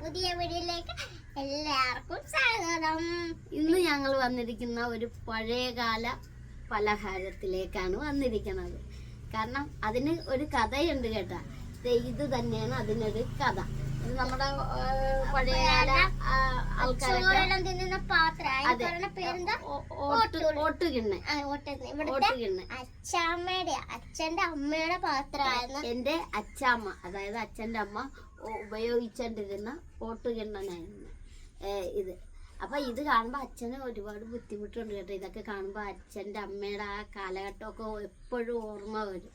പുതിയ വീഡിയോയിലേക്ക് എല്ലാവർക്കും സ്വാഗതം. ഇന്ന് ഞങ്ങൾ വന്നിരിക്കുന്ന ഒരു പഴയകാല പലഹാരത്തിലേക്കാണ് വന്നിരിക്കുന്നത്. കാരണം അതിന് ഒരു കഥയുണ്ട് കേട്ടാ. ഇത് തന്നെയാണ് അതിനൊരു കഥ. നമ്മുടെ പഴയകാല അച്ഛന്റെ അമ്മയുടെ പാത്രമായിരുന്നു. എന്റെ അച്ചാമ്മ അതായത് അച്ഛന്റെ അമ്മ ഉപയോഗിച്ചുകൊണ്ടിരുന്ന ഓട്ടുകിണ്ണനായിരുന്നു ഏ, ഇത്. അപ്പൊ ഇത് കാണുമ്പോൾ അച്ഛന് ഒരുപാട് ബുദ്ധിമുട്ടുണ്ട് കേട്ടോ. ഇതൊക്കെ കാണുമ്പോൾ അച്ഛന്റെ അമ്മയുടെ ആ കാലഘട്ടമൊക്കെ എപ്പോഴും ഓർമ്മ വരും.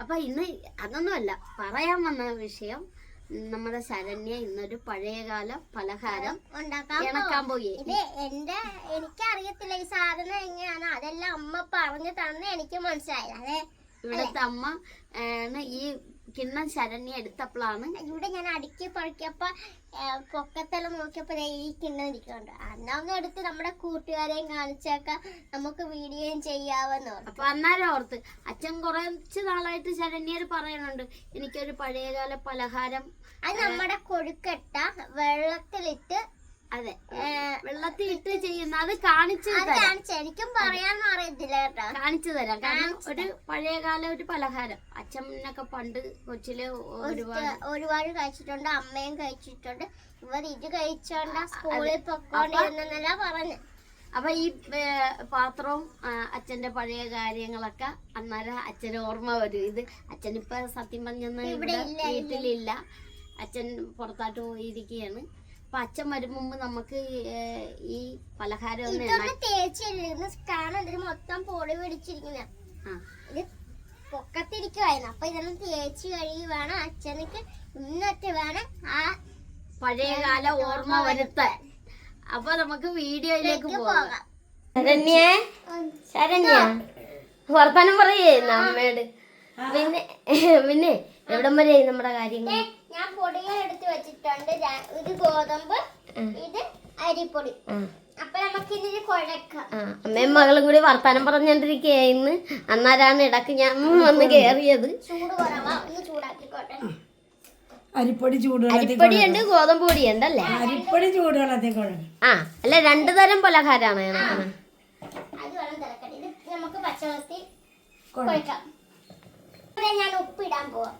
അപ്പൊ ഇന്ന് അതൊന്നുമല്ല പറയാൻ വന്ന വിഷയം നമ്മുടെ ശരണ്യ ഇന്നൊരു പഴയകാല പലഹാരം ഉണ്ടാക്കാൻ പോയി. ഇത് എന്റെ എനിക്കറിയത്തില്ല ഈ സാധനം എങ്ങനെയാണ്. അതെല്ലാം അമ്മ പറഞ്ഞു തന്നെ എനിക്ക് മനസ്സിലായത് അതെ. ഇവിടുത്തെ അമ്മ ഈ കിണ്ണം ശരണ്യ എടുത്തപ്പോഴാണ് ഇവിടെ ഞാൻ അടുക്കി പറിക്കപ്പോ പൊക്കത്തെല്ലാം നോക്കിയപ്പോ ഈ കിണ്ണം ഇരിക്കുന്നുണ്ട്. അന്നൊന്നും എടുത്ത് നമ്മുടെ കൂട്ടുകാരെയും കാണിച്ചേക്കാം. നമുക്ക് വീഡിയോയും ചെയ്യാവെന്ന് ഓർത്തു. അപ്പൊ അന്നേരം ഓർത്ത്. അച്ഛൻ കുറച്ച് നാളായിട്ട് ശരണ്യർ പറയുന്നുണ്ട്. എനിക്കൊരു പഴയകാല പലഹാരം അത് നമ്മുടെ കൊഴുക്കട്ട വെള്ളത്തിലിട്ട് അതെ. വെള്ളത്തിൽ ഇട്ട് ചെയ്യുന്ന അത് കാണിച്ചു എനിക്കും പറയാനൊന്നും അറിയത്തില്ല കേട്ടോ. കാണിച്ചു തരാം. കാരണം ഒരു പഴയകാല ഒരു പലഹാരം. അച്ഛനൊക്കെ പണ്ട് കൊച്ചിൽ ഒരുപാട് ഒരുപാട് കഴിച്ചിട്ടുണ്ട്. അമ്മയും കഴിച്ചിട്ടുണ്ട്. ഇവർ ഇത് കഴിച്ചോണ്ട സ്കൂളിൽ പൊക്കോണ്ടിരുന്നെന്നല്ല പറഞ്ഞു. അപ്പൊ ഈ പാത്രവും അച്ഛന്റെ പഴയ കാര്യങ്ങളൊക്കെ അന്നേരം അച്ഛന് ഓർമ്മ വരും. ഇത് അച്ഛനിപ്പോ സത്യം പറഞ്ഞെന്ന് ഇവിടെ ഇവിടെ ഇല്ല, വീട്ടിലില്ല. അച്ഛൻ പുറത്താട്ട് പോയിരിക്കുകയാണ് അപ്പൊ അച്ഛൻ വരും മുമ്പ് നമുക്ക് ഈ പലഹാരം ഒന്ന് തേച്ചിരുന്ന് കാണാൻ മൊത്തം പൊടി പിടിച്ചിരിക്കുന്ന. ഇത് പൊക്കത്തിരിക്കുവായിരുന്നു. അപ്പൊ ഇതെല്ലാം തേച്ച് കഴുകി വേണം. അച്ഛനക്ക് ഇന്നത്തെ വേണം. ആ പഴയകാല ഓർമ്മ വരുത്താൻ. അപ്പൊ നമുക്ക് വീഡിയോയിലേക്ക് പോകാം. ശരണ്യ? ശരണ്യ? വർത്താനം പറയേ. നമ്മയോട് പിന്നെ പിന്നെ എവിടം വരെ നമ്മുടെ കാര്യങ്ങൾ ഞാൻ പൊടികൾ എടുത്ത് വെച്ചിട്ടുണ്ട്. ഇത് ഗോതമ്പ് ഇത് അരിപ്പൊടി. ആ. അപ്പൊ നമുക്ക് ഇതിന് കുഴക്കാം അമ്മയും മകളും കൂടി വർത്താനം പറഞ്ഞോണ്ടിരിക്കുകയായിരുന്നു അന്നേരാണ് ഇടയ്ക്ക് ഞാൻ വന്ന് കേറിയത്. ചൂട് കുറവാ ഒന്ന് ചൂടാക്കിക്കോട്ടെ. അരിപ്പൊടി ചൂടുവെള്ളത്തിൽ അരിപ്പൊടിയുണ്ട് ഗോതമ്പ് പൊടി ഉണ്ടല്ലേ അരിപ്പൊടി ചൂടുവെള്ളത്തിൽ ആ അല്ല രണ്ടു തരം പലഹാരമാണ് അത് ഇത് നമുക്ക് പച്ചവെള്ളത്തിൽ കുഴക്കാം. ഞാൻ ഉപ്പിടാൻ പോവാം.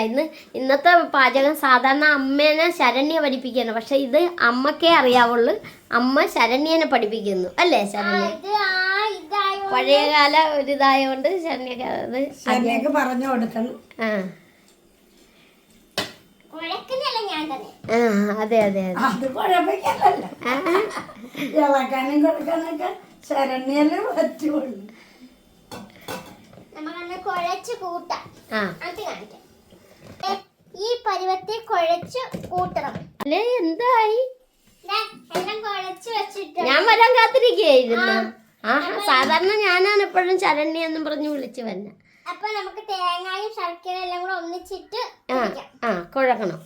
ഇന്ന് ഇന്നത്തെ പാചകം സാധാരണ അമ്മേനെ ശരണ്യ പഠിപ്പിക്കുകയാണ്. പക്ഷെ ഇത് അമ്മക്കേ അറിയാവുള്ളൂ. അമ്മ ശരണ്യനെ പഠിപ്പിക്കുന്നു. അല്ലേ ശരണ്യ? പഴയകാല ഒരു ഇതായോണ്ട് ശരണ്യക്ക് അത് പറഞ്ഞു കൊടുക്കണം ആ. ആ അതെ അതെ അതെ. അത് കുഴപ്പമില്ലല്ലോ. ആ, ഇളക്കാനും കൊടുക്കാനൊക്കെ ശരണ്യല്ലേ പറ്റുള്ളൂ. നമുക്കന്ന് കുഴച്ച് കൂട്ടാം. ആ. അത് കാണിക്കാം. ദേ, ഈ പരുവത്തിൽ കുഴച്ച് കൂട്ടണം. അല്ലേ എന്തായി? ദേ, എല്ലാം കുഴച്ച് വെച്ചിട്ട്. ഞാൻ വരാൻ കാത്തിരിക്കുകയായിരുന്നു. ആഹാ സാധാരണ ഞാനാണ് എപ്പോഴും ശരണ്യ എന്നും പറഞ്ഞ് വിളിച്ചു വന്നെ അപ്പൊ നമുക്ക് തേങ്ങയും ശർക്കരയും എല്ലാം കൂടെ ഒന്നിച്ചിട്ട് ആ കുഴക്കണം.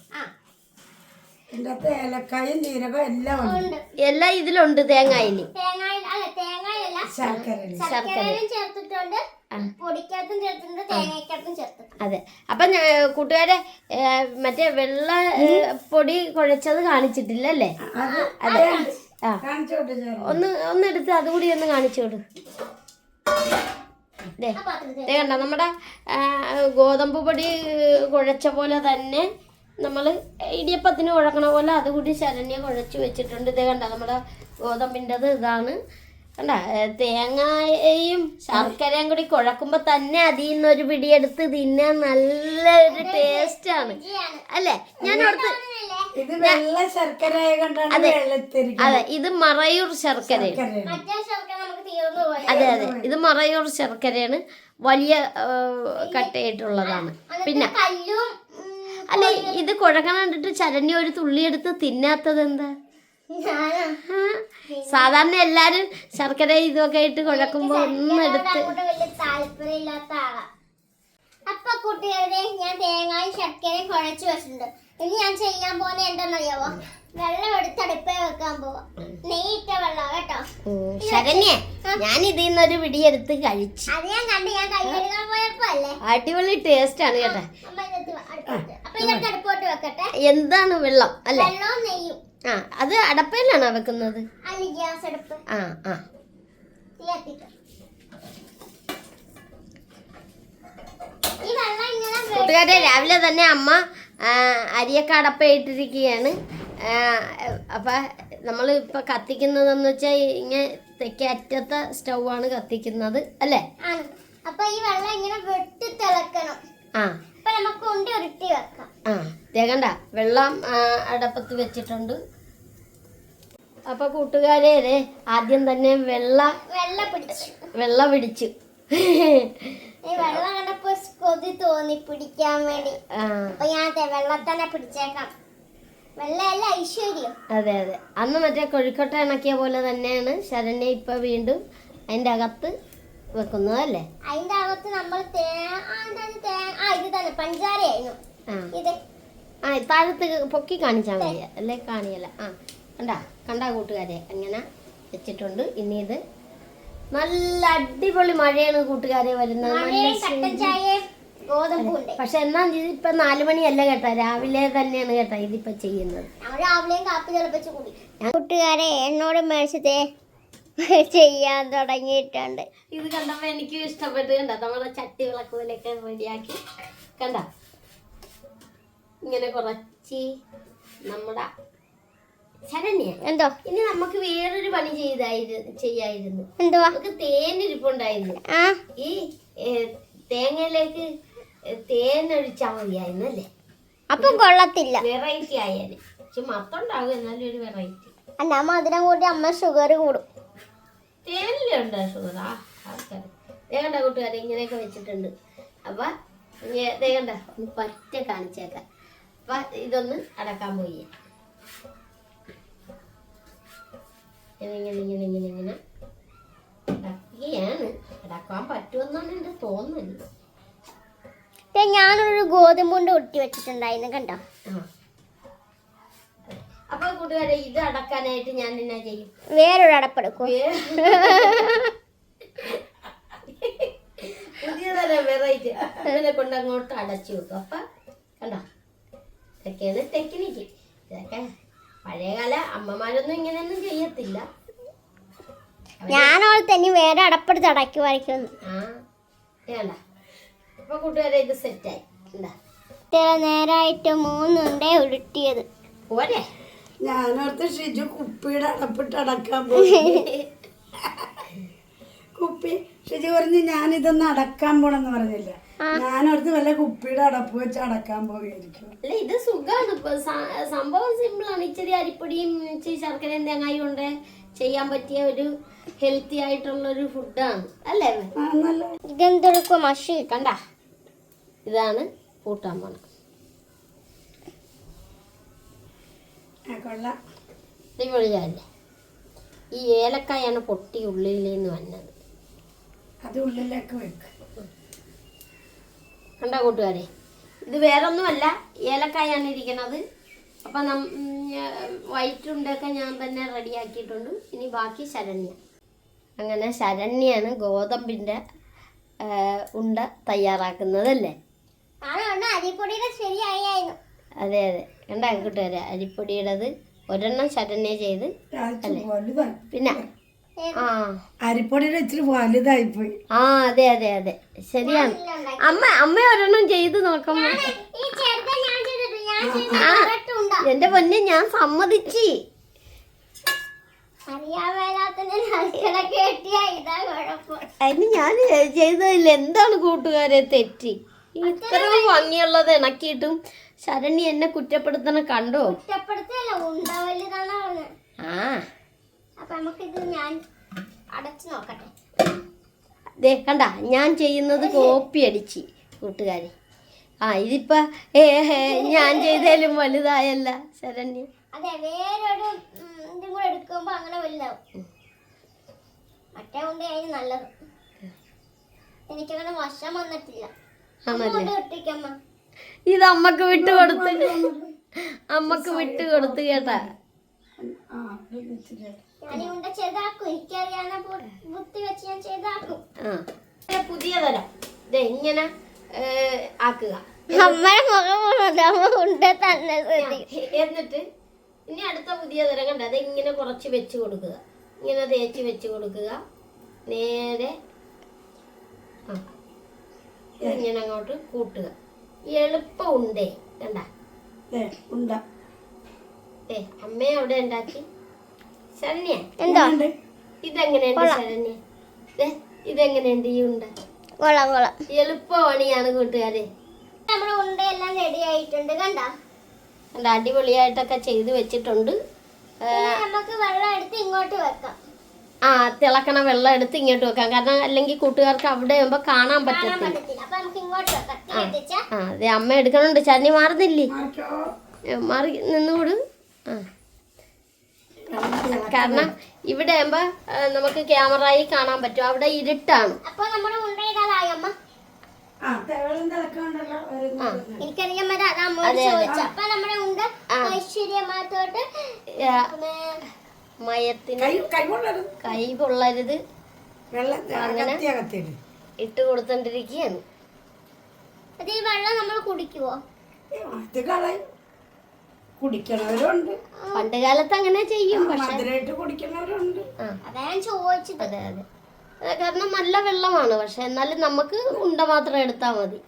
ഏലക്കായും ജീരകം എല്ലാം ഉണ്ട്. എല്ലാം ഇതിലുണ്ട് തേങ്ങായിൽ തേങ്ങയിൽ ചേർത്തിട്ടുണ്ട്. പൊടിക്കകത്തും ചേർത്തിട്ടുണ്ട് അതെ. അപ്പൊ ഞാ- കൂട്ടുകാരെ മറ്റേ വെള്ള പൊടി കുഴച്ചത് കാണിച്ചിട്ടില്ല അല്ലേ അതെ ഒന്ന് ഒന്ന് എടുത്ത് അതുകൂടി ഒന്ന് കാണിച്ചു കൊടു. ദേ ദേ കണ്ട നമ്മുടെ ഗോതമ്പ് പൊടി കുഴച്ച പോലെ തന്നെ നമ്മൾ ഇടിയപ്പത്തിന് കുഴക്കണ പോലെ അതുകൂടി ശരണ്യ കുഴച്ച് വെച്ചിട്ടുണ്ട്. ഇതേ കണ്ട നമ്മുടെ ഗോതമ്പിന്റെത് ഇതാണ്. കണ്ട തേങ്ങയും ശർക്കരയും കൂടി കുഴക്കുമ്പോ തന്നെ അതിൽ നിന്ന് ഒരു പിടിയെടുത്ത് തിന്നാൻ നല്ലൊരു ടേസ്റ്റ് ആണ്. അല്ലേ? ഞാൻ അടുത്ത് ആണല്ലേ? ഇത് വെള്ള ശർക്കരയെ കണ്ടാണ് വെള്ളത്തിരിക്കുന്നത്. അതെ ഇത് മറയൂർ ശർക്കര നമുക്ക് തീർന്നു പോയി. അതെ അതെ ഇത് മറയൂർ ശർക്കരയാണ്. വലിയ കട്ടയായിട്ടുള്ളതാണ്. പിന്നെ അല്ലെ ഇത് കുഴക്കണ കണ്ടിട്ട് ചരണ്യ ഒരു തുള്ളി എടുത്ത് തിന്നാത്തത് എന്താ സാധാരണ എല്ലാരും ശർക്കര ഇതൊക്കെ ഇട്ട് കുഴക്കുമ്പോ ഒന്നും എടുത്ത് താല്പര്യമില്ലാത്ത ആളാ. അപ്പൊ കുട്ടികളുടെ ഞാൻ തേങ്ങയും ശർക്കരയും കുഴച്ചു വെച്ചിട്ടുണ്ട്. ഇനി ഞാൻ ചെയ്യാൻ പോകുന്ന എന്താണെന്നറിയാവോ? വെള്ളം എടുത്ത് അടുപ്പേ വെക്കാൻ പോവാ. നെയ്യിട്ട വെള്ളം കേട്ടോ. ശരണ്യ ഞാൻ ഇതിൽ നിന്നൊരു പിടിയെടുത്ത് കഴിച്ചു. അത് ഞാൻ കണ്ട് ഞാൻ കൈ കഴുകാൻ പോയപ്പോ അല്ലേ അടിപൊളി ടേസ്റ്റ് ആണ് കേട്ടോ. ഇതിനകത്ത്. അപ്പൊ ഇതൊക്കെ അടുപ്പോട്ട് വെക്കട്ടെ. എന്താണ് വെള്ളം അല്ലേ? വെള്ളവും നെയ്യും. ആ അത് അടപ്പയിലാണോ വെക്കുന്നത്. ആ ആ. കൂട്ടുകാരെ രാവിലെ തന്നെ അമ്മ അരിയൊക്കെ അടപ്പയിട്ടിരിക്കുകയാണ്. അപ്പൊ നമ്മൾ ഇപ്പൊ കത്തിക്കുന്നതെന്ന് വെച്ചാൽ ഇങ്ങനെ തെക്കേ അറ്റത്തെ സ്റ്റൗ ആണ് കത്തിക്കുന്നത് അല്ലേ? അപ്പൊ ഈ വെള്ളം ഇങ്ങനെ വെട്ടി തിളക്കണം. ആ. നമുക്ക് ഉണ്ടി ഉരുട്ടി വെക്കാം. ആ തേകണ്ട വെള്ളം അടപ്പത്ത് വെച്ചിട്ടുണ്ട്. അപ്പൊ കൂട്ടുകാരെ ആദ്യം തന്നെ വെള്ള വെള്ള പിടിച്ചു. വെള്ള പിടിച്ചു. വെള്ളം കണ്ടപ്പോ കൊതി തോന്നി പിടിക്കാൻ വേണ്ടി. അപ്പൊ ഞാൻ വെള്ളത്തന്നെ പിടിച്ചേക്കാം. വെള്ളമല്ല ഐശ്വര്യം. അതെ അതെ. അന്ന് മറ്റേ കൊഴിക്കട്ട ഇണക്കിയ പോലെ തന്നെയാണ് ശരണ്യ ഇപ്പൊ വീണ്ടും അതിന്റെ അകത്ത് വെക്കുന്നത് അല്ലേ? അതിന്റെ അകത്ത് നമ്മൾ ആ, ഇത് തന്നെ പഞ്ചാരയായിരുന്നു. ഇത്. ആ താഴത്ത് പൊക്കി കാണിച്ചാൽ മതി. അല്ലേ കാണിയല്ല. ആ. കണ്ടാ കണ്ടാ കൂട്ടുകാരെ അങ്ങനെ വെച്ചിട്ടുണ്ട്. ഇനി ഇത് നല്ല അടിപൊളി മഴയാണ് കൂട്ടുകാരെ വരുന്നത്. പക്ഷെ എന്നാ ഇതിപ്പോ നാലു മണിയല്ല കേട്ടാ രാവിലെ തന്നെയാണ് കേട്ടാ ഇതിപ്പോ ചെയ്യുന്നത്. ഞങ്ങൾ രാവിലെയും കാപ്പി തിളപ്പിച്ച് കുടി. കൂട്ടുകാരെ എന്നോട് മേടിച്ചതേ ചെയ്യാൻ തുടങ്ങിയിട്ടുണ്ട്. ഇത് കണ്ടപ്പോ എനിക്ക് ഇഷ്ടപ്പെട്ട് കണ്ട? നമ്മളെ ചട്ടി വിളക്ക് പോലെയൊക്കെ റെഡിയാക്കി. കണ്ട? ഇങ്ങനെ കുറച്ച് നമ്മുടെ ശരണ്യ എന്തോ? ഇനി നമുക്ക് വേറൊരു പണി ചെയ്തായിരുന്നു ചെയ്യായിരുന്നു. എന്തുവാ? നമുക്ക് തേനിരിപ്പുണ്ടായിരുന്നു. ആ? ഈ തേങ്ങയിലേക്ക് തേൻ ഒഴിച്ചാൽ മതിയായിരുന്നു അല്ലേ? അപ്പം കൊള്ളത്തില്ല. വെറൈറ്റി ആയാലും. പക്ഷെ മത്തുണ്ടാകും എന്നാലും ഒരു വെറൈറ്റി അല്ല മധുരം കൂട്ടി അമ്മ ഷുഗർ കൂടും. തേനിലുണ്ടോ ഷുഗർ ആ ആൾക്കാർ കൂട്ടുകാരെ ഇങ്ങനെയൊക്കെ വെച്ചിട്ടുണ്ട്. അപ്പൊ ഒന്ന് പറ്റ കാണിച്ചേക്കാം. അപ്പൊ ഇതൊന്ന് അടക്കാൻ പോയി ഇങ്ങനെ ഇങ്ങനെ ഇങ്ങനെ ഇങ്ങനെ. ഇടക്കുകയാണ് ഇടക്കാൻ പറ്റുമെന്നാണ് എന്റെ തോന്നുന്നത് ഞാനൊരു ഗോതമ്പുണ്ട് ഒട്ടി വെച്ചിട്ടുണ്ടായിരുന്നു കണ്ടോ? അപ്പൊ കൂട്ടുകാരെ ഇത് അടക്കാനായിട്ട് ഞാൻ എന്നാ ചെയ്യും? വേറൊരു അടപ്പെടുക്കും പുതിയ തരം വെറൈറ്റി ഇതിനെ കൊണ്ട് അങ്ങോട്ട് അടച്ചു വെക്കും. അപ്പൊ കണ്ടോ? ഇതൊക്കെയാണ് ടെക്നിക്ക് ഇതൊക്കെ പഴയകാല അമ്മമാരൊന്നും ഇങ്ങനെയൊന്നും ചെയ്യത്തില്ല. ഞാനോൾ തന്നെ വേറെ അടപ്പെടുത്ത് അടക്കി വരയ്ക്കുന്നു അപ്പൊ കൂട്ടുകാരെ ഇത് സെറ്റായി. ഇത്ര നേരമായിട്ട് മൂന്നുണ്ടേ ഉരുട്ടിയത്. പോരെ. ഞാനോർത്ത് ഷിജു കുപ്പിയുടെ അടപ്പിട്ട് അടക്കാൻ പോയി. കുപ്പി ഷിജു പറഞ്ഞ് ഞാനിതൊന്ന് അടക്കാൻ പോണെന്ന് പറഞ്ഞില്ല. ഞാനോർത്ത് വല്ല കുപ്പിയുടെ അടപ്പ് വെച്ച് അടക്കാൻ പോയിരിക്കും അല്ല ഇത് സുഖമാണ് സംഭവം സിമ്പിൾ ആണ്. സിമ്പിളാണ് ഇച്ചിരി അരിപ്പൊടിയും ഇച്ചിരി ശർക്കരയും തേങ്ങായും കൊണ്ട് ചെയ്യാൻ പറ്റിയ ഒരു ഹെൽത്തി ആയിട്ടുള്ള ഒരു ഫുഡാണ് അല്ലേ? ഇതെന്തെടുക്കും മഷി? കണ്ട. ഇതാണ് കൂട്ടാൻ പോണം അടിപൊളിയല്ലേ ഈ ഏലക്കായാണ് പൊട്ടി ഉള്ളിൽ നിന്ന് വന്നത്. അത് ഉള്ളിലേക്ക് വെക്ക്. കണ്ട കൂട്ടുകാരെ? ഇത് വേറൊന്നുമല്ല ഏലക്കായാണ് ഇരിക്കുന്നത് അപ്പം വൈറ്റ് ഉണ്ടൊക്കെ ഞാൻ തന്നെ റെഡിയാക്കിയിട്ടുണ്ട്. ഇനി ബാക്കി ശരണ്യ. അങ്ങനെ ശരണ്യാണ് ഗോതമ്പിന്റെ ഉണ്ട തയ്യാറാക്കുന്നതല്ലേ? ആണ് അരിപ്പൊടിയുടെ ശരിയായിരുന്നു അതെ അതെ. കണ്ട കൂട്ടുകാരെ അരിപ്പൊടിയുടേത്. ഒരെണ്ണം ശരണ്യ ചെയ്ത്. പിന്നെ ആ. അരിപ്പൊടിയുടെ ഇച്ചിരി വലുതായി പോയി ആ അതെ അതെ അതെ. ശരിയാണ്. അമ്മ അമ്മ ഒരെണ്ണം ചെയ്ത് നോക്കുമ്പോ ഈ എന്റെ പൊന്നെ ഞാൻ സമ്മതിച്ച്. അതിന് ഞാൻ ചെയ്തതിൽ എന്താണ് കൂട്ടുകാരെ തെറ്റി? ഇത്രയും ഭംഗിയുള്ളത് ഇണക്കിയിട്ടും ശരണി എന്നെ കുറ്റപ്പെടുത്തണ കണ്ടോ? ആ. അപ്പൊ ഞാൻ അടച്ചു നോക്കട്ടെ. ദേ കണ്ട ഞാൻ ചെയ്യുന്നത് കോപ്പി അടിച്ച് കൂട്ടുകാരി. ആ ഇതിപ്പോ ഏ ഹേ, ഞാൻ ചെയ്തതിലും വലുതായല്ല ശരണ്യ. അതെ വേറൊരു ഇതും കൂടെ എടുക്കുമ്പോ അങ്ങനെ വലുതാവും. മറ്റേ കൊണ്ട് അതിന് നല്ലത്. എനിക്കങ്ങനെ വശം വന്നിട്ടില്ല. ഇത് അമ്മയ്ക്ക് വിട്ടു കൊടുത്ത് അമ്മയ്ക്ക് വിട്ടു കൊടുത്ത് കേട്ടാ. ഞാനിവിടെ ചെയ്താക്കും എനിക്കറിയാവുന്ന ബുദ്ധി വെച്ച് ഞാൻ ചെയ്താക്കും പുതിയ തരം. ഇതെങ്ങനെ ആക്കുക. അമ്മയുടെ മുഖം അമ്മ ഉണ്ട തന്നെ എന്നിട്ട് ഇനി അടുത്ത പുതിയ തരം കണ്ട? അത് ഇങ്ങനെ കുറച്ച് വെച്ച് കൊടുക്കുക. ഇങ്ങനെ തേച്ച് വെച്ച് കൊടുക്കുക. നേരെ ഇങ്ങനെ അങ്ങോട്ട് കൂട്ടുക. എളുപ്പം ഉണ്ടേ കണ്ട? ഉണ്ട. ഏ അമ്മയെ അവിടെ ഉണ്ടാക്കി. ശരണ്യ. ഇതെങ്ങനെയുണ്ട് ശരണ്യ? ഇതെങ്ങനെയുണ്ട് ഈ ഉണ്ട? കൊള്ളാം കൊള്ളാം. എളുപ്പ പണിയാണ് കൂട്ടുകാരെ. നമ്മുടെ ഉണ്ടയെല്ലാം റെഡി ആയിട്ടുണ്ട് കണ്ട? കണ്ട അടിപൊളിയായിട്ടൊക്കെ ചെയ്ത് വെച്ചിട്ടുണ്ട്. നമുക്ക് വെള്ളം എടുത്ത് ഇങ്ങോട്ട് വെക്കാം. ആ തിളക്കണ വെള്ളം എടുത്ത് ഇങ്ങോട്ട് വെക്കാം. കാരണം അല്ലെങ്കിൽ കൂട്ടുകാർക്ക് അവിടെ ആകുമ്പോ കാണാൻ പറ്റത്തില്ല. ആ അതെ അമ്മ എടുക്കണുണ്ട്. ചന്നി മാറുന്നില്ലേ? മാറി നിന്നുകൂട്. ആ. കാരണം ഇവിടെ ആകുമ്പോ നമുക്ക് ക്യാമറയിൽ കാണാൻ പറ്റും. അവിടെ ഇരുട്ടാണ്. അപ്പൊ നമ്മുടെ അമ്മ? എനിക്കറിയാൻ പറ്റാ അപ്പൊ നമ്മുടെ ഉണ്ട ഐശ്വര്യമാത്തോട്ട് മയത്തിന് കൈ കൊള്ളരുത്. ഇട്ട് കൊടുത്തോണ്ടിരിക്കുകയാണ് അത് ഈ വെള്ളം നമ്മൾ കുടിക്കുവോ? കുടിക്കണവരുണ്ട്. പണ്ട് കാലത്ത് അങ്ങനെ ചെയ്യും പക്ഷെ മധുരമായിട്ട് കുടിക്കണവരുണ്ട്. ആ. അതാ ഞാൻ ചോദിച്ചത്. അതെ അതെ. അത് കാരണം നല്ല വെള്ളമാണ് പക്ഷെ എന്നാലും നമുക്ക് ഉണ്ട മാത്രം എടുത്താൽ മതി.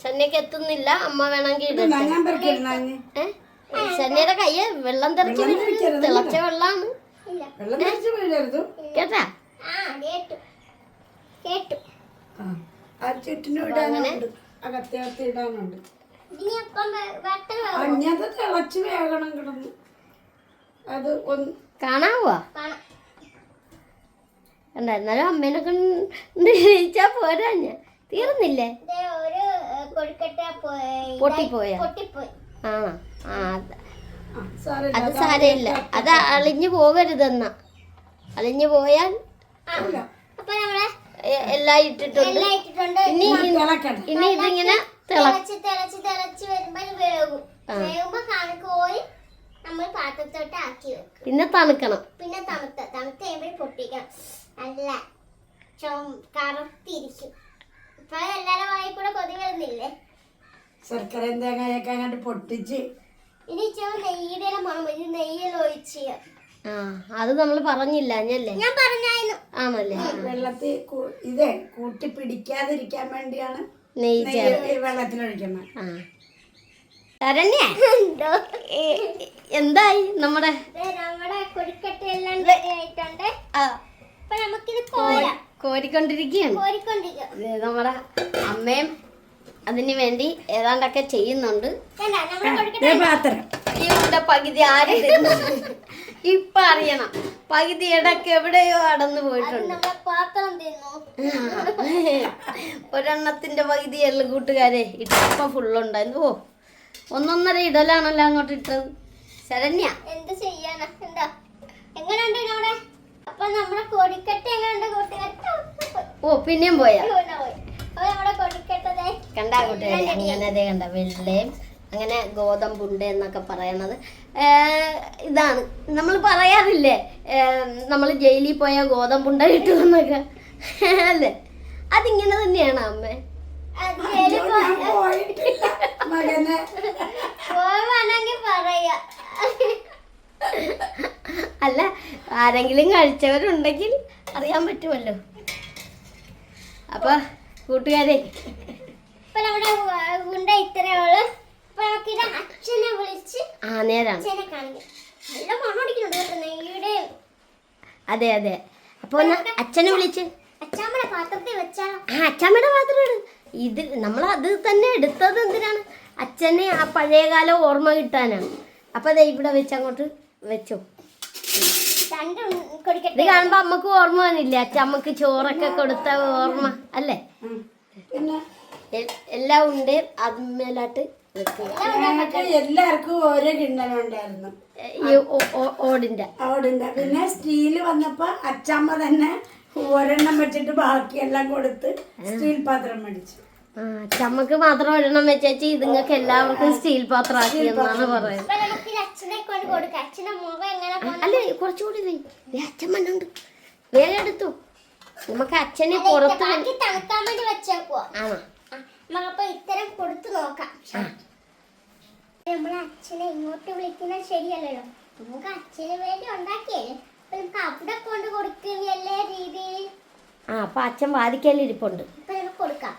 ചെന്നൈക്ക് എത്തുന്നില്ല അമ്മ വേണമെങ്കിൽ ഇടട്ടെ. ഞാൻ പെരക്കിരുന്നാഞ്ഞ് ഏ? ശന്യയുടെ കയ്യെ വെള്ളം തെറിച്ച് വീഴരുത്. തിളച്ച വെള്ളമാണ് ഇല്ല. വെള്ളം കഴിച്ച് വീഴരുത്. കേട്ടാ? ആ കേട്ടു. കേട്ടു. ആ ചുറ്റിനും ഇടാനുണ്ട് അകത്തി അകത്ത് ഇടാനുണ്ട്. അഞ്ഞത് തിളച്ച് വേകണം കിടന്ന്. അത് ഒന്ന് കാണാവോ? കാണാം. കണ്ട എന്നാലും അമ്മേനെ കൊണ്ട് ജയിച്ചാ പോരാ ഞാൻ. തീർന്നില്ലേ? ദേ ഒരു ഏഹ്, പോയി. പൊട്ടിപ്പോയാ? ആ അത് ആ അത് സാരമില്ല. അത് അളിഞ്ഞു പോകരുതെന്നാ. അളിഞ്ഞു പോയാൽ. അപ്പൊ നമ്മളെ എല്ലാം ഇട്ടിട്ടുണ്ട്. ഇനി ഇനി ഇതിങ്ങനെ തിള തിളച്ച് തിളച്ച് തിളച്ച് വരുമ്പോ വേകും വേകുമ്പോ കണക്ക് നമ്മൾ പാത്രത്തോട്ട് ആക്കി വെക്കും. പിന്നെ തണുക്കണം. പിന്നെ തണുത്ത തണുത്ത് കഴിയുമ്പോൾ പൊട്ടിക്കണം. നല്ല ചോം കറുത്തിരിക്കും. ഇപ്പൊ എല്ലാരും വായി കൂടെ കൊതി വരുന്നില്ലേ? ശർക്കര തേങ്ങയൊക്കെ അങ്ങോട്ട് പൊട്ടിച്ച് ഇനി ചോ നെയ്യുടെ മണം ഇത് നെയ്യെല്ലാം ഒഴിച്ച്. ആ അത് നമ്മൾ പറഞ്ഞില്ല അല്ലേ ഞാൻ പറഞ്ഞായിരുന്നു. ആണല്ലേ? വെള്ളത്തിൽ ഇത് കൂട്ടി പിടിക്കാതിരിക്കാൻ വേണ്ടിയാണ് വെള്ളത്തിലൊഴിക്കുന്നത്. ആ. ശരണ്യ എന്തായി നമ്മുടെ? ദേ നമ്മുടെ കൊടിക്കട്ടയെല്ലാം എല്ലാം ആയിട്ടുണ്ട്. അപ്പൊ നമുക്കിത് കോരാം. കോരിക്കൊണ്ടിരിക്കുകയാണ്. കോരിക്കൊണ്ടിരിക്കും. നമ്മുടെ അമ്മയും അതിന് വേണ്ടി ഏതാണ്ടൊക്കെ ചെയ്യുന്നുണ്ട്. കൊടിക്കട്ട പാത്രം. ഇവിടെ പകുതി ആരും ഇപ്പൊ അറിയണം. പകുതി ഇടയ്ക്ക് എവിടെയോ അടന്നു പോയിട്ടുണ്ട്. ഒരെണ്ണത്തിന്റെ പകുതി എള്ളു കൂട്ടുകാരെ ഇട്ടപ്പ ഫുള്ളുണ്ടായിരുന്നു ഓ ഒന്നൊന്നര ഇടലാണല്ലോ അങ്ങോട്ട് ഇട്ടത്. ശരണ്യ. എന്ത് ചെയ്യാനാ? എന്താ? എങ്ങനെയുണ്ട് നമ്മുടെ അപ്പൊ നമ്മുടെ കൊടിക്കട്ട എങ്ങനെയുണ്ട് കൂട്ടുകാർ ഓ പിന്നെയും പോയാ. നമ്മുടെ കൊടിക്കട്ടതേ. കണ്ടാ കൂട്ടുകാരെ? അങ്ങനെ അതേ കണ്ട. വെള്ളയും അങ്ങനെ ഗോതമ്പുണ്ട് എന്നൊക്കെ പറയണത്. ഇതാണ്. നമ്മൾ പറയാറില്ലേ? നമ്മൾ ജയിലിൽ പോയാൽ ഗോതമ്പുണ്ട കിട്ടുമെന്നൊക്കെ. അല്ലേ? അതിങ്ങനെ തന്നെയാണ് അമ്മ. അല്ല ആരെങ്കിലും കഴിച്ചവരുണ്ടെങ്കിൽ അറിയാൻ പറ്റുമല്ലോ. അപ്പൊ കൂട്ടുകാരെ. ഇപ്പൊ നമ്മുടെ ഗുണ്ട ഇത്രയേ ഉള്ളു. അപ്പൊ നമുക്കിത് അച്ഛനെ വിളിച്ച് ആ നേരാണ്. അതെ അതെ. അപ്പൊ അച്ഛനെ വിളിച്ച്. അച്ഛമ്മയുടെ പാത്രത്തിൽ വെച്ചാ. ആ അച്ഛമ്മയുടെ ഇട് ഇത് നമ്മൾ അത് തന്നെ എടുത്തത് എന്തിനാണ്? അച്ഛനെ ആ പഴയകാല ഓർമ്മ കിട്ടാനാണ്. അപ്പൊ അതെ ഇവിടെ വെച്ച് അങ്ങോട്ട് വെച്ചോ. ഇത് കാണുമ്പോ അമ്മയ്ക്ക് ഓർമ്മ വന്നില്ലേ? അച്ഛമ്മക്ക് ചോറൊക്കെ കൊടുത്ത ഓർമ്മ അല്ലേ? എല്ലാം ഉണ്ട്. അതിന്മേലാട്ട് എല്ലാവർക്കും ഓരോ കിണ്ണലുണ്ടായിരുന്നു ഈ ഓ- ഓ- ഓടിന്റെ. പിന്നെ സ്റ്റീൽ വന്നപ്പോ അച്ചമ്മ തന്നെ ഒരെണ്ണം വെച്ചിട്ട് ബാക്കിയെല്ലാം കൊടുത്ത് സ്റ്റീൽ പാത്രം മേടിച്ചു. ആ അച്ഛമ്മക്ക് മാത്രം ഒരെണ്ണം വെച്ചേച്ചി ഇതുങ്ങൾക്ക് എല്ലാവർക്കും സ്റ്റീൽ പാത്രം ആക്കി എന്നാണ് പറയുന്നത്. അല്ലെ നമുക്ക് ഇത് കൊണ്ട് കൊടുക്കാം. അച്ഛന്റെ മുഖം എങ്ങനെ ആ, അല്ലേ കുറച്ചുകൂടി അച്ഛമ്മണ്ട് വേറെ എടുത്തു. നമുക്ക് അച്ഛനെ പുറത്ത് ആണോ? നമുക്കപ്പൊ ഇത്തരം കൊടുത്തു നോക്കാം. നമ്മളെ അച്ഛനെ ഇങ്ങോട്ട് വിളിക്കുന്നത് ശരിയല്ലല്ലോ. നമുക്ക് അച്ഛന് വേണ്ടി ഉണ്ടാക്കിയല്ലേ? നമുക്ക് അവിടെ കൊണ്ട് കൊടുക്കുകയല്ലേ രീതി? ആ അപ്പൊ അച്ഛൻ വാദിക്കലിരിപ്പുണ്ട് ഇപ്പൊ നമുക്ക് കൊടുക്കാം.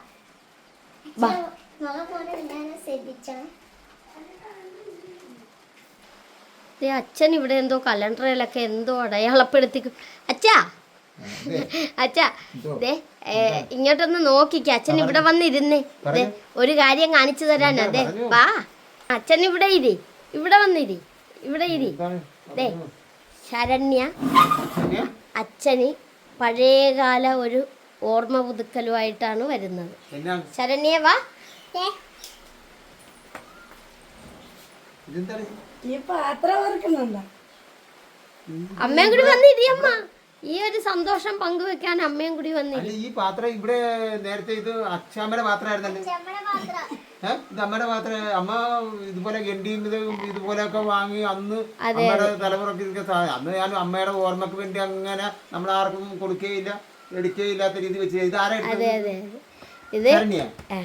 അച്ഛൻ ഇവിടെ എന്തോ കലണ്ടറിലൊക്കെ എന്തോ അടയാളപ്പെടുത്തി. അച്ഛാ അച്ഛാ ദേ ഇങ്ങോട്ടൊന്ന് നോക്കിക്ക. അച്ഛൻ ഇവിടെ വന്നിരുന്നേ. ദേ ഒരു കാര്യം കാണിച്ചു തരാൻ അതെ വാ. അച്ഛൻ ഇവിടെ ഇരി. ഇവിടെ വന്നിരി. ഇവിടെ ഇരി. ദേ ശരണ്യ അച്ഛന് പഴയകാല ഒരു ഓർമ്മ പുതുക്കലുമായിട്ടാണ് വരുന്നത്. ശരണ്യ വാ. ദേ, ഇതെന്താണ്? ഈ പാത്രം ഓർക്കുന്നുണ്ടോ? അമ്മയും കൂടി വന്നിരി അമ്മ. ഈ ഒരു സന്തോഷം പങ്കുവെക്കാൻ അമ്മയും കൂടി വന്നില്ല ഈ പാത്രം ഇവിടെ നേരത്തെ ഇത് അച്ഛാമ്മയുടെ പാത്രമായിരുന്നല്ലോ. നമ്മുടെ പാത്രം. ഏഹ് ഇത് അമ്മയുടെ പാത്രം. അമ്മ ഇതുപോലെ ഗണ്ടിയും ഇത് ഇതുപോലെയൊക്കെ വാങ്ങി അന്ന് അമ്മയുടെ തലമുറയ്ക്ക് അന്ന് ഞാൻ അമ്മയുടെ ഓർമ്മക്ക് വേണ്ടി അങ്ങനെ നമ്മൾ ആർക്കും കൊടുക്കുകയില്ല എടുക്കുകയില്ലാത്ത രീതി വെച്ച് ഇത് ആരാ എടുത്തത്? അതെ അതെ അതെ. ഇത് ശരണ്യ. ആ,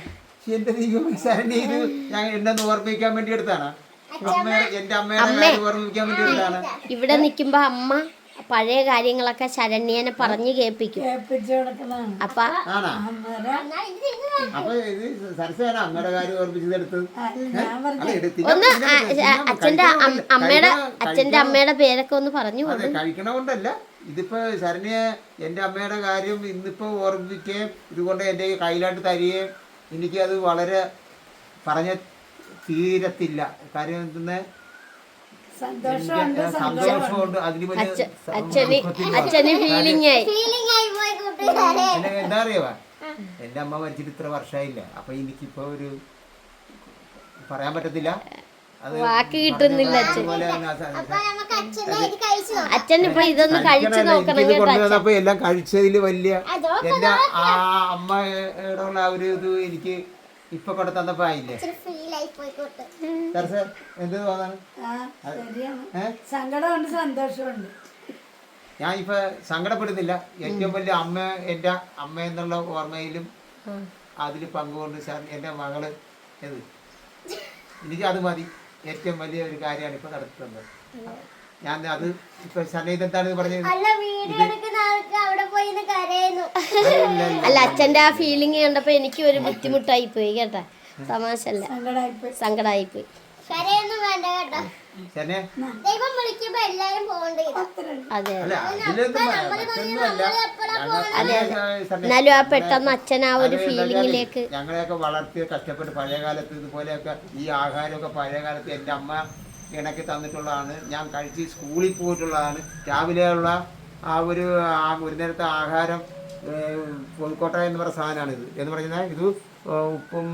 എന്റെ ദൈവം ശരണ്യ ഇത് ഞാൻ എന്നെ ഓർമ്മിക്കാൻ വേണ്ടി എടുത്താണ് അമ്മയുടെ എന്റെ അമ്മയുടെ ഓർമ്മിക്കാൻ വേണ്ടി എടുത്താണ് ഇവിടെ നിൽക്കുമ്പോ അമ്മ പഴയ കാര്യങ്ങളൊക്കെ ശരണ്യനെ പറഞ്ഞു കേൾപ്പിക്കും. അപ്പൊ. ഒന്ന് അച്ഛന്റെ അമ്മയുടെ അച്ഛന്റെ അമ്മയുടെ പേരൊക്കെ ഒന്ന് പറഞ്ഞു അതെ കഴിക്കണ ഇതിപ്പോ ശരണ്യ എന്റെ അമ്മയുടെ കാര്യം ഇന്നിപ്പോ ഓർമ്മിക്കുകയും ഇതുകൊണ്ട് എന്റെ കയ്യിലായിട്ട് തരികയും അത് വളരെ പറഞ്ഞ തീരത്തില്ല. കാര്യം എന്തെന്ന്? സന്തോഷമുണ്ട്. സന്തോഷമുണ്ട് അതിന് വലിയ സ- അച്ഛന് ഫീലിംഗ് ആയി. ഫീലിംഗ് ആയി പോയി കൂട്ടുകാരെ. എന്നെ എന്താ അറിയാവാ? എന്റെ അമ്മ മരിച്ചിട്ട് ഇത്ര വർഷമായില്ല അപ്പൊ എനിക്കിപ്പോ ഒരു പറയാൻ പറ്റത്തില്ല. അത് വാക്ക് കിട്ടുന്നില്ല അച്ഛൻ കഴിച്ചു ഇപ്പൊ ഇതൊന്ന്. നോക്കണം എല്ലാം കഴിച്ചതിൽ വലിയ അതോ എന്റെ ആ അമ്മയുടെ ഉള്ള ആ ഒരു ഇത് എനിക്ക് ഇപ്പൊ കൊണ്ട് തന്നപ്പോ ആയില്ലേ എന്ത് തോന്നാണ്? സങ്കടമുണ്ട് സന്തോഷമുണ്ട്. ഞാൻ ഇപ്പൊ സങ്കടപ്പെടുന്നില്ല. ഏറ്റവും വലിയ അമ്മ എന്റെ അമ്മ എന്നുള്ള ഓർമ്മയിലും അതിൽ പങ്കുകൊണ്ട് സാർ എന്റെ മകൾ ഇത് എനിക്ക് അത് മതി. ഏറ്റവും വലിയ ഒരു കാര്യമാണ് ഇപ്പൊ നടത്തുന്നത് ഞാൻ അത് ഇപ്പൊ സനീത് എന്താണെന്ന് പറഞ്ഞത്? അല്ല വീഡിയോ എടുക്കുന്ന അവിടെ പോയി ഇരുന്ന് കരയുന്നു അല്ല അച്ഛന്റെ ആ ഫീലിംഗ് കണ്ടപ്പോ എനിക്ക് ഒരു ബുദ്ധിമുട്ടായി പോയി കേട്ടാ. തമാശ അല്ല സങ്കടായി പോയി അതെ എന്നാലും ആ പെട്ടെന്ന് അച്ഛൻ ആ ഒരു ഫീലിംഗിലേക്ക് ഞങ്ങളെയൊക്കെ വളർത്തി കഷ്ടപ്പെട്ട് പഴയ കാലത്ത് ഇതുപോലെയൊക്കെ ഈ ആഹാരമൊക്കെ പഴയ കാലത്ത് എന്റെ അമ്മ ഇണക്കി തന്നിട്ടുള്ളതാണ്. ഞാൻ കഴിച്ച് സ്കൂളിൽ പോയിട്ടുള്ളതാണ്. രാവിലെയുള്ള ആ ഒരു ആ ഒരു നേരത്തെ ആഹാരം കോഴിക്കോട്ട എന്ന് പറയുന്ന സാധനമാണിത്. എന്ന് പറഞ്ഞാൽ ഇത് ഉപ്പും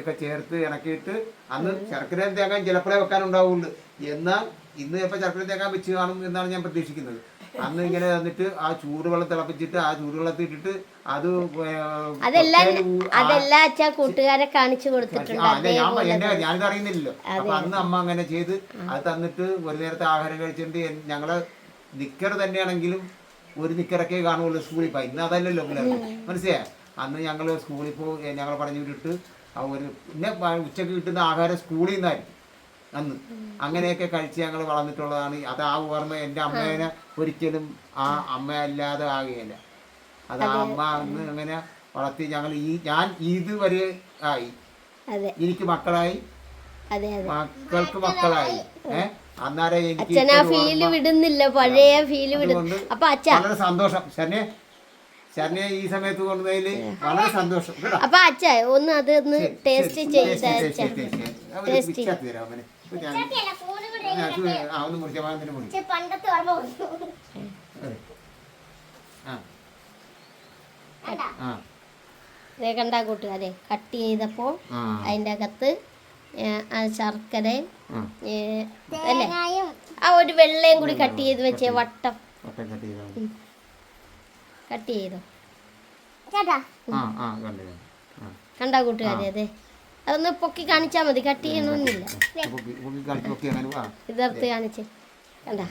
ഒക്കെ ചേർത്ത് ഇണക്കിയിട്ട് അന്ന് ശർക്കര തേങ്ങാൻ ചിലപ്പോഴേ വെക്കാനുണ്ടാവുള്ളൂ. എന്നാൽ ഇന്ന് ചിലപ്പോൾ ശർക്കര തേങ്ങാൻ വെച്ച് കാണും എന്നാണ് ഞാൻ പ്രതീക്ഷിക്കുന്നത്. അന്ന് ഇങ്ങനെ തന്നിട്ട് ആ ചൂടുവെള്ളം തിളപ്പിച്ചിട്ട് ആ ചൂടുവെള്ളത്തിൽ ഇട്ടിട്ട് അത് അതെല്ലാം അതെല്ലാം അച്ഛാ കൂട്ടുകാരെ കാണിച്ചു കൊടുത്തിട്ടുണ്ട്. എന്റെ ഞാനിത് അറിയുന്നില്ലല്ലോ. അപ്പൊ അന്ന് അമ്മ അങ്ങനെ ചെയ്ത് അത് തന്നിട്ട് ഒരു നേരത്തെ ആഹാരം കഴിച്ചിട്ട് ഞങ്ങൾ നിക്കർ തന്നെയാണെങ്കിലും ഒരു നിക്കറൊക്കെ കാണുള്ളൂ സ്കൂളിൽ പോയി. ഇന്ന് അതല്ലല്ലോ പിള്ളേർക്ക്. മനസ്സിലായ? അന്ന് ഞങ്ങൾ സ്കൂളിൽ പോ ഞങ്ങൾ പറഞ്ഞു വിട്ടിട്ട് ആ ഒരു പിന്നെ ഉച്ചയ്ക്ക് കിട്ടുന്ന ആഹാരം സ്കൂളിൽ നിന്നായിരിക്കും അന്ന്. അങ്ങനെയൊക്കെ കഴിച്ച് ഞങ്ങൾ വളർന്നിട്ടുള്ളതാണ്. അത് ആ ഓർമ്മ എന്റെ അമ്മേനെ ഒരിക്കലും ആ അമ്മ അല്ലാതെ ആകുകയില്ല അത് ആ അമ്മ അന്ന് അങ്ങനെ വളർത്തി ഞങ്ങൾ ഈ ഞാൻ ഇതുവരെ ആയി. എനിക്ക് മക്കളായി. മക്കൾക്ക് മക്കളായി. ഏഹ് അന്നേരം എനിക്ക് ഫീൽ വിടുന്നില്ല. പഴയ ഫീൽ വിടുന്നു അപ്പൊ അച്ഛ വളരെ സന്തോഷം. ശരണ്യ ശരണ്യ ഈ സമയത്ത് കൊണ്ടുപോയതിൽ വളരെ സന്തോഷം. അപ്പൊ അച്ഛ ഒന്ന് അത് ഒന്ന് ടേസ്റ്റ്. ചെയ്ത് ടേസ്റ്റ്, തരാം അവന്. ഞാൻ- ആ, ഒന്ന് മുറിച്ച മുറി പണ്ടത്തെ ഓർമ്മ ആ. കണ്ടാ കൂട്ടുകാരെ കട്ട് ചെയ്തപ്പോൾ അതിന്റെ അകത്ത് ശർക്കരയും അല്ലേ? ആ ഒരു വെള്ളയും കൂടി കട്ട് ചെയ്ത് വെച്ചേ വട്ടം. കട്ട് ചെയ്തോ കണ്ടാ കൂട്ടുകാരെ അതെ. അതൊന്ന് പൊക്കി കാണിച്ചാ മതി കട്ട് ചെയ്യണമെന്നില്ല ഇതെടുത്ത് കാണിച്ചേ. കണ്ടാ?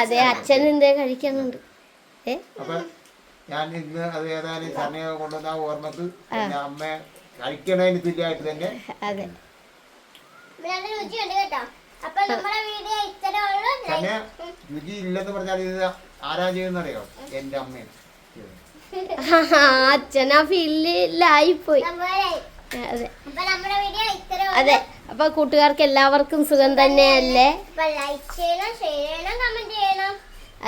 അതെ അച്ഛൻ എന്തേ കഴിക്കുന്നുണ്ട് ഞാൻ ഇന്ന് അത് ഏതായാലും ശരണയെ കൊണ്ടുവന്ന ഓർമ്മക്ക്. അമ്മ കഴിക്കണതിന് തുല്യമായിട്ട് തന്നെ. അതെ. രുചിയുണ്ട് കേട്ടോ. അപ്പൊ നമ്മുടെ വീഡിയോ ഇത്രേ ഉള്ളൂ. തന്നെ രുചി ഇല്ലെന്ന് പറഞ്ഞാൽ ഇത് ആരാ ചെയ്യുന്നറിയോ? എന്റെ അമ്മയാണ്. അച്ഛൻ ആ പോയി നമ്മളെ അതെ. അപ്പൊ നമ്മുടെ വീഡിയോ ഇത്രേ ഉള്ളൂ. അതെ. അപ്പൊ കൂട്ടുകാർക്ക് എല്ലാവർക്കും സുഖം തന്നെയല്ലേ? അപ്പൊ ലൈക്ക് ചെയ്യണം ഷെയർ ചെയ്യണം കമന്റ് ചെയ്യണം.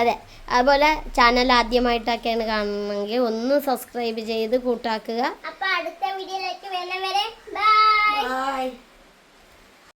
അതെ. അതുപോലെ ചാനൽ ആദ്യമായിട്ടൊക്കെയാണ് കാണണമെങ്കിൽ ഒന്ന് സബ്സ്ക്രൈബ് ചെയ്ത് കൂട്ടാക്കുക. അപ്പൊ അടുത്ത വീഡിയോയിലേക്ക് വരുന്നവരെ ബൈ